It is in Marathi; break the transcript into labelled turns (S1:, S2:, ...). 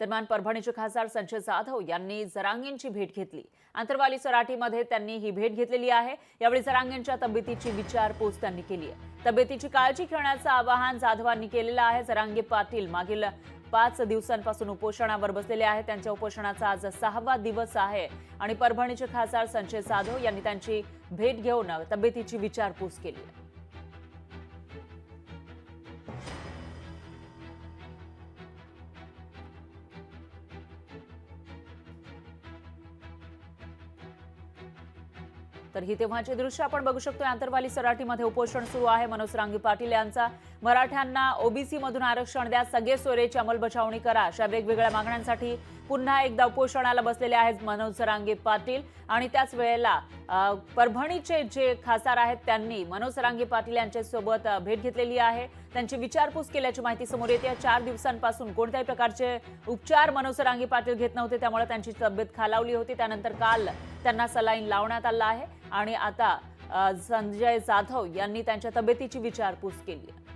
S1: दरम्यान परभणीचे खासदार संजय जाधव यांनी जरांगेंची भेट घेतली. आंतरवाली सराटीमध्ये त्यांनी ही भेट घेतलेली आहे. यावेळी जरांगेंच्या तब्येतीची विचारपूस त्यांनी केली आहे. तब्येतीची काळजी घेण्याचं आवाहन जाधवांनी केलेलं आहे. जरांगे पाटील मागील पाच दिवसांपासून उपोषणावर बसलेले आहेत. त्यांच्या उपोषणाचा आज सहावा दिवस आहे आणि परभणीचे खासदार संजय जाधव यांनी त्यांची भेट घेऊन तब्येतीची विचारपूस केली आहे. तर ही तेव्हाची दृश्य आपण बघू शकतो आंतरवाली सराटीमध्ये उपोषण सुरू आहे. मनोज रांगी पाटील यांचा मराठ्यांना ओबीसी मधून आरक्षण द्या. सगळे सोयरेची अंमलबजावणी करा. अशा वेगवेगळ्या मागण्यांसाठी पुन्हा एकदा उपोषणाला बसलेले आहेत मनोज सरांगे पाटील. आणि त्याच वेळेला परभणीचे जे खासदार आहेत त्यांनी मनोज सरांगे पाटील यांच्यासोबत भेट घेतलेली आहे. त्यांची विचारपूस केल्याची माहिती समोर येते. चार दिवसांपासून कोणत्याही प्रकारचे उपचार मनोज रांगे पाटील घेत नव्हते. त्यामुळे त्यांची तब्येत खालावली होती. त्यानंतर काल त्यांना सलाईन लावण्यात आला आहे. आणि आता संजय जाधव यांनी त्यांच्या तब्येतीची विचारपूस केली आहे.